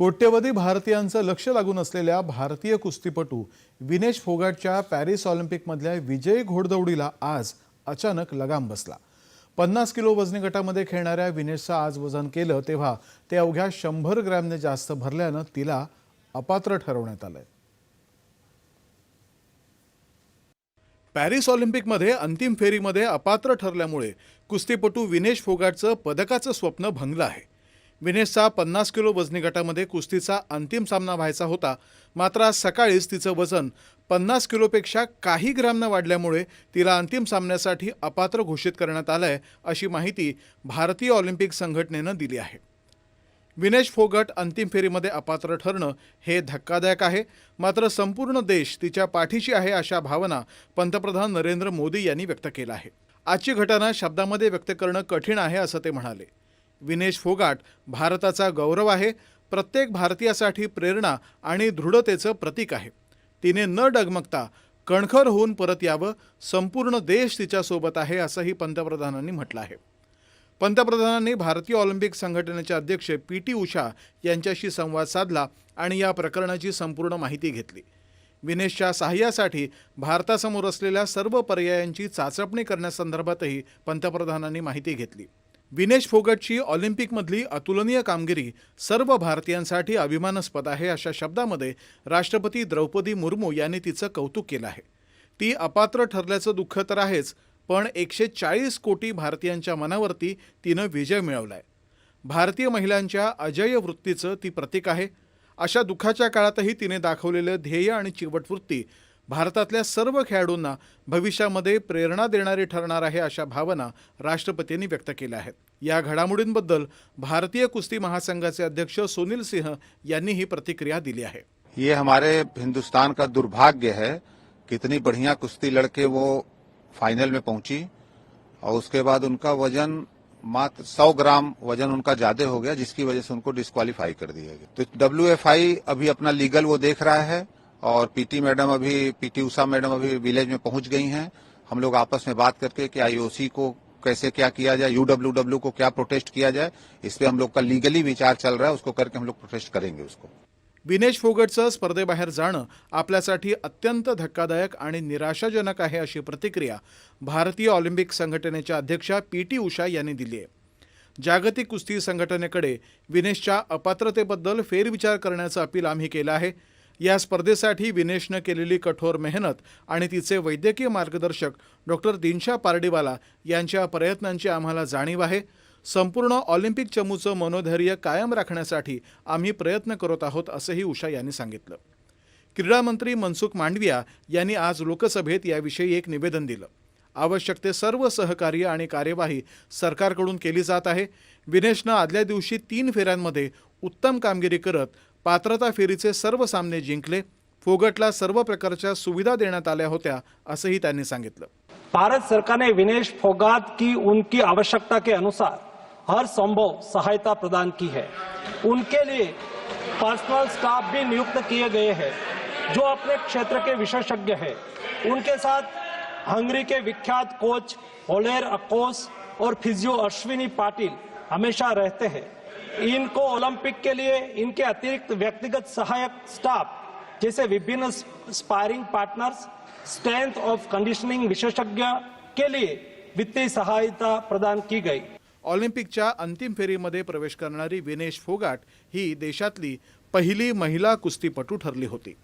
कोट्यवधी भारतीयांचं लक्ष लागून असलेल्या भारतीय कुस्तीपटू विनेश फोगाटच्या पॅरिस ऑलिम्पिकमधल्या विजयी घोडदौडीला आज अचानक लगाम बसला. पन्नास किलो वजनी गटामध्ये खेळणाऱ्या विनेशचं आज वजन केलं तेव्हा ते अवघ्या शंभर ग्रॅमने जास्त भरल्यानं तिला अपात्र ठरवण्यात आलंय. पॅरिस ऑलिम्पिकमध्ये अंतिम फेरीमध्ये अपात्र ठरल्यामुळे कुस्तीपटू विनेश फोगाटचं पदकाचं स्वप्न भंगलं आहे. विनेशचा पन्नास किलो वजनी गटामध्ये कुस्तीचा अंतिम सामना व्हायचा होता. मात्र आज सकाळीच तिचं वजन पन्नास किलोपेक्षा काही ग्रॅमनं वाढल्यामुळे तिला अंतिम सामन्यासाठी अपात्र घोषित करण्यात आलं आहे अशी माहिती भारतीय ऑलिम्पिक संघटनेनं दिली आहे. विनेश फोगट अंतिम फेरीमध्ये अपात्र ठरणं हे धक्कादायक आहे. मात्र संपूर्ण देश तिच्या पाठीशी आहे अशा भावना पंतप्रधान नरेंद्र मोदी यांनी व्यक्त केला आहे आजची घटना शब्दामध्ये व्यक्त करणं कठीण आहे असं ते म्हणाले. विनेश फोगाट भारताचा गौरव आहे. प्रत्येक भारतीयासाठी प्रेरणा आणि दृढतेचं प्रतीक आहे. तिने न डगमगता कणखर होऊन परत यावं संपूर्ण देश तिच्यासोबत आहे असंही पंतप्रधानांनी म्हटलं आहे. पंतप्रधानांनी भारतीय ऑलिम्पिक संघटनेचे अध्यक्ष पी टी उषा यांच्याशी संवाद साधला आणि या प्रकरणाची संपूर्ण माहिती घेतली. विनेशच्या सहाय्यासाठी भारतासमोर असलेल्या सर्व पर्यायांची चाचपणी करण्यासंदर्भातही पंतप्रधानांनी माहिती घेतली. विनेश फोगटची ऑलिम्पिकमधली अतुलनीय कामगिरी सर्व भारतीयांसाठी अभिमानास्पद आहे अशा शब्दामध्ये राष्ट्रपती द्रौपदी मुर्मू यांनी तिचं कौतुक केलं आहे. ती अपात्र ठरल्याचं दुःख तर आहेच पण एकशे चाळीस कोटी भारतीयांच्या मनावरती तिनं विजय मिळवलाय. भारतीय महिलांच्या अजय वृत्तीचं ती प्रतीक आहे. अशा दुःखाच्या काळातही तिने दाखवलेलं ध्येय आणि चिवट वृत्ती भारतातल्या सर्व खेळाडूंना भविष्यामध्ये प्रेरणा देणारी ठरणार आहे अशा भावना राष्ट्रपतींनी व्यक्त केल्या आहेत. या घडामोडींबद्दल भारतीय कुस्ती महासंघाचे अध्यक्ष सुनील सिंह यांनी ही प्रतिक्रिया दिली आहे. ये हमारे हिंदुस्तान का दुर्भाग्य है कितनी बढ़िया कुश्ती लड़के वो फाइनल में पहुँची और उसके बाद उनका वज़न मात्र 100 ग्राम वज़न उनका ज़्यादा हो गया, जिसकी वजह से उनको डिस्कालीफाई कर दिया गया। तो WFI अभी अपना लीगल वो देख रहा है। और पीटी मैडम अभी पीटी उषा मैडम अभी विलेज में पहुंच गई हैं। हम लोग आपस में बात करके कि आईओसी को कैसे क्या किया जाए यूडब्ल्यूडब्ल्यू को क्या प्रोटेस्ट किया जाए इस पर हम लोग का लीगली विचार चल रहा है उसको करके हम लोग प्रोटेस्ट करेंगे उसको। विनेश फोगटचं स्पर्धेबाहेर जाणं आपल्यासाठी अत्यंत धक्कादायक आणि निराशाजनक आहे अशी प्रतिक्रिया भारतीय ऑलिम्पिक संघटनेच्या अध्यक्षा पी टी उषा यांनी दिली आहे. जागतिक कुस्ती संघटनेकडे विनेशच्या अपात्रतेबद्दल फेरविचार करण्याचं अपील आम्ही केलं आहे. या स्पर्धेसाठी विनेशनं केलेली कठोर मेहनत आणि तिचे वैद्यकीय मार्गदर्शक डॉक्टर दिनशा पारडीवाला यांच्या प्रयत्नांची आम्हाला जाणीव आहे. संपूर्ण ऑलिम्पिक चमूचं मनोधैर्य कायम राखण्यासाठी आम्ही प्रयत्न करत आहोत असंही उषा यांनी सांगितलं. क्रीडा मंत्री मनसुख मांडविया यांनी आज लोकसभेत याविषयी एक निवेदन दिलं. आवश्यक ते सर्व सहकार्य आणि कार्यवाही सरकारकडून केली जात आहे. विनेशनं आदल्या दिवशी तीन फेऱ्यांमध्ये उत्तम कामगिरी करत पात्रता फेरीचे सर्व सामने जिंकले, फोगटला सर्व प्रकारच्या सुविधा देण्यात आल्या होत्या भारत सरकार ने विनेश फोगाट की उनकी आवश्यकता के अनुसार हर संभव सहायता प्रदान की है। उनके लिए पर्सनल स्टाफ भी नियुक्त किए गए हैं, जो अपने क्षेत्र के विशेषज्ञ हैं। उनके साथ हंगरी के विख्यात कोच होलेर अकोस और फिजियो अश्विनी पाटिल हमेशा रहते हैं। इनको ओलंपिक के लिए इनके अतिरिक्त व्यक्तिगत सहायक स्टाफ जैसे विभिन्न sparring partners strength of conditioning विशेषज्ञ के लिए वित्तीय सहायता प्रदान की गई। ऑलिम्पिकच्या अंतिम फेरीमध्ये प्रवेश करणारी विनेश फोगाट ही देशातली पहिली महिला कुस्तीपटू ठरली होती.